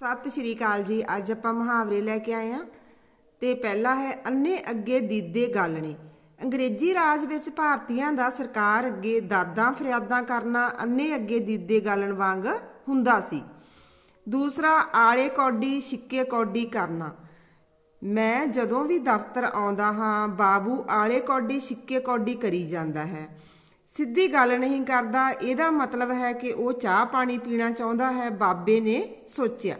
ਸਤਿ ਸ਼੍ਰੀ ਅਕਾਲ ਜੀ। ਅੱਜ ਆਪਾਂ ਮੁਹਾਵਰੇ ਲੈ ਕੇ ਆਏ ਆ ਤੇ ਪਹਿਲਾ ਹੈ ਅੰਨੇ ਅੱਗੇ ਦੀਦੇ ਗਾਲਣੇ। ਅੰਗਰੇਜ਼ੀ ਰਾਜ ਵਿੱਚ ਭਾਰਤੀਆਂ ਦਾ ਸਰਕਾਰ ਅੱਗੇ ਦਾਦਾਂ ਫਰਿਆਦਾਂ ਕਰਨਾ ਅੰਨੇ ਅੱਗੇ ਦੀਦੇ ਗਾਲਣ ਵਾਂਗ ਹੁੰਦਾ ਸੀ। ਦੂਸਰਾ, ਆਲੇ ਕੌਡੀ, ਛਿੱਕੇ ਕੌਡੀ ਕਰਨਾ। ਮੈਂ ਜਦੋਂ ਵੀ ਦਫ਼ਤਰ ਆਉਂਦਾ ਹਾਂ, ਬਾਬੂ ਆਲੇ ਕੌਡੀ, ਛਿੱਕੇ ਕੌਡੀ ਕਰੀ ਜਾਂਦਾ ਹੈ। ਸਿੱਧੀ ਗੱਲ ਨਹੀਂ ਕਰਦਾ, ਇਹਦਾ ਮਤਲਬ ਹੈ ਕਿ ਉਹ ਚਾਹ ਪਾਣੀ ਪੀਣਾ ਚਾਹੁੰਦਾ ਹੈ, ਬਾਬੇ ਨੇ ਸੋਚਿਆ।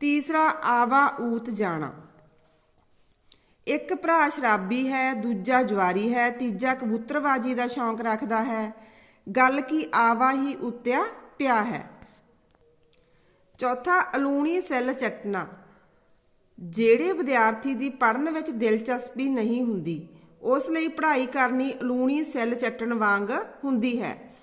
ਤੀਸਰਾ, ਆਵਾ ਊਤ ਜਾਣਾ। ਇੱਕ ਭਰਾ ਸ਼ਰਾਬੀ ਹੈ, ਦੂਜਾ ਜਵਾਰੀ ਹੈ, ਤੀਜਾ ਕਬੂਤਰਬਾਜੀ ਦਾ ਸ਼ੌਂਕ ਰੱਖਦਾ ਹੈ। ਗੱਲ ਕੀ ਆਵਾ ਹੀ ਉਤਿਆ ਪਿਆ ਹੈ। ਚੌਥਾ, ਅਲੂਣੀ ਸੈੱਲ ਚੱਟਣਾ। ਜਿਹੜੇ ਵਿਦਿਆਰਥੀ ਦੀ ਪੜ੍ਹਨ ਵਿੱਚ ਦਿਲਚਸਪੀ ਨਹੀਂ ਹੁੰਦੀ, ਉਸ ਲਈ ਪੜ੍ਹਾਈ ਕਰਨੀ ਅਲੂਣੀ ਸੈੱਲ ਚੱਟਣ ਵਾਂਗ ਹੁੰਦੀ ਹੈ।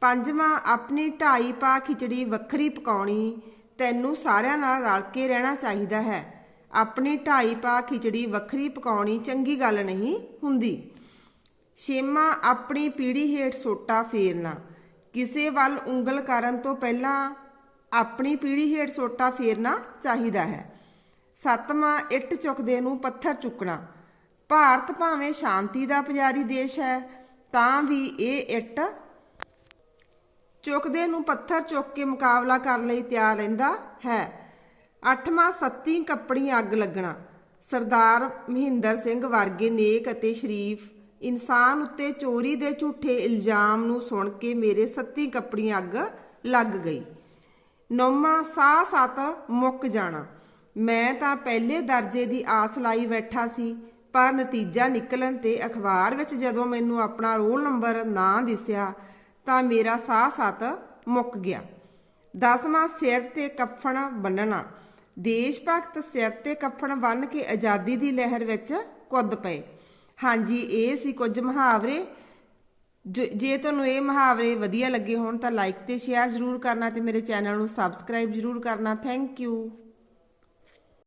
ਪੰਜਵਾਂ, ਆਪਣੀ ਢਾਈ ਪਾ ਖਿਚੜੀ ਵੱਖਰੀ ਪਕਾਉਣੀ। ਤੈਨੂੰ ਸਾਰਿਆਂ ਨਾਲ ਰਲ ਕੇ ਰਹਿਣਾ ਚਾਹੀਦਾ ਹੈ। ਆਪਣੀ ਢਾਈ ਪਾ ਖਿਚੜੀ ਵੱਖਰੀ ਪਕਾਉਣੀ ਚੰਗੀ ਗੱਲ ਨਹੀਂ ਹੁੰਦੀ। ਛੇਵਾਂ ਆਪਣੀ ਪੀੜੀ ਹੇਠ ਸੋਟਾ ਫੇਰਨਾ। ਕਿਸੇ ਵੱਲ ਉਂਗਲ ਕਰਨ ਤੋਂ ਪਹਿਲਾਂ ਆਪਣੀ ਪੀੜੀ ਹੇਠ ਸੋਟਾ ਫੇਰਨਾ ਚਾਹੀਦਾ ਹੈ। ਸੱਤਵਾਂ ਇੱਟ ਚੁੱਕਦੇ ਨੂੰ ਪੱਥਰ ਚੁੱਕਣਾ। ਭਾਰਤ ਭਾਵੇਂ ਸ਼ਾਂਤੀ ਦਾ ਪੁਜਾਰੀ ਦੇਸ਼ ਹੈ, ਤਾਂ ਵੀ ਇਹ ਇੱਟ ਚੁੱਕਦੇ ਨੂੰ ਪੱਥਰ ਚੁੱਕ ਕੇ ਮੁਕਾਬਲਾ ਕਰਨ ਲਈ ਤਿਆਰ ਰਹਿੰਦਾ ਹੈ। ਅੱਠਵਾਂ ਸੱਤੀ ਕੱਪੜੀ ਅੱਗ ਲੱਗਣਾ। ਸਰਦਾਰ ਮਹਿੰਦਰ ਸਿੰਘ ਵਰਗੇ ਨੇਕ ਅਤੇ ਸ਼ਰੀਫ ਇਨਸਾਨ ਉੱਤੇ ਚੋਰੀ ਦੇ ਝੂਠੇ ਇਲਜ਼ਾਮ ਨੂੰ ਸੁਣ ਕੇ ਮੇਰੇ ਸੱਤੀ ਕੱਪੜੀ ਅੱਗ ਲੱਗ ਗਈ। ਨੌਵਾਂ ਸਾਹ ਸਤ ਮੁੱਕ ਜਾਣਾ। ਮੈਂ ਤਾਂ ਪਹਿਲੇ ਦਰਜੇ ਦੀ ਆਸ ਲਾਈ ਬੈਠਾ ਸੀ, ਪਰ ਨਤੀਜਾ ਨਿਕਲਣ ਤੇ ਅਖਬਾਰ ਵਿੱਚ ਜਦੋਂ ਮੈਨੂੰ ਆਪਣਾ ਰੋਲ ਨੰਬਰ ਨਾ ਦਿਸਿਆ ਤਾਂ ਮੇਰਾ ਸਾਹ ਸਤ ਮੁੱਕ ਗਿਆ। ਦਸਵਾਂ ਸਿਰ ਤੇ ਕਫਨ ਬੰਨਣਾ। ਦੇਸ਼ ਭਗਤ ਸਿਰ ਤੇ ਕਫਨ ਬੰਨ ਕੇ ਆਜ਼ਾਦੀ ਦੀ ਲਹਿਰ ਵਿੱਚ ਕੁੱਦ ਪਏ। ਹਾਂਜੀ, ਇਹ ਸੀ ਕੁਝ ਮੁਹਾਵਰੇ। ਜੇ ਤੁਹਾਨੂੰ ਇਹ ਮੁਹਾਵਰੇ ਵਧੀਆ ਲੱਗੇ ਹੋਣ ਤਾਂ ਲਾਈਕ ਤੇ ਸ਼ੇਅਰ ਜ਼ਰੂਰ ਕਰਨਾ ਤੇ ਮੇਰੇ ਚੈਨਲ ਨੂੰ ਸਬਸਕ੍ਰਾਈਬ ਜ਼ਰੂਰ ਕਰਨਾ। Thank you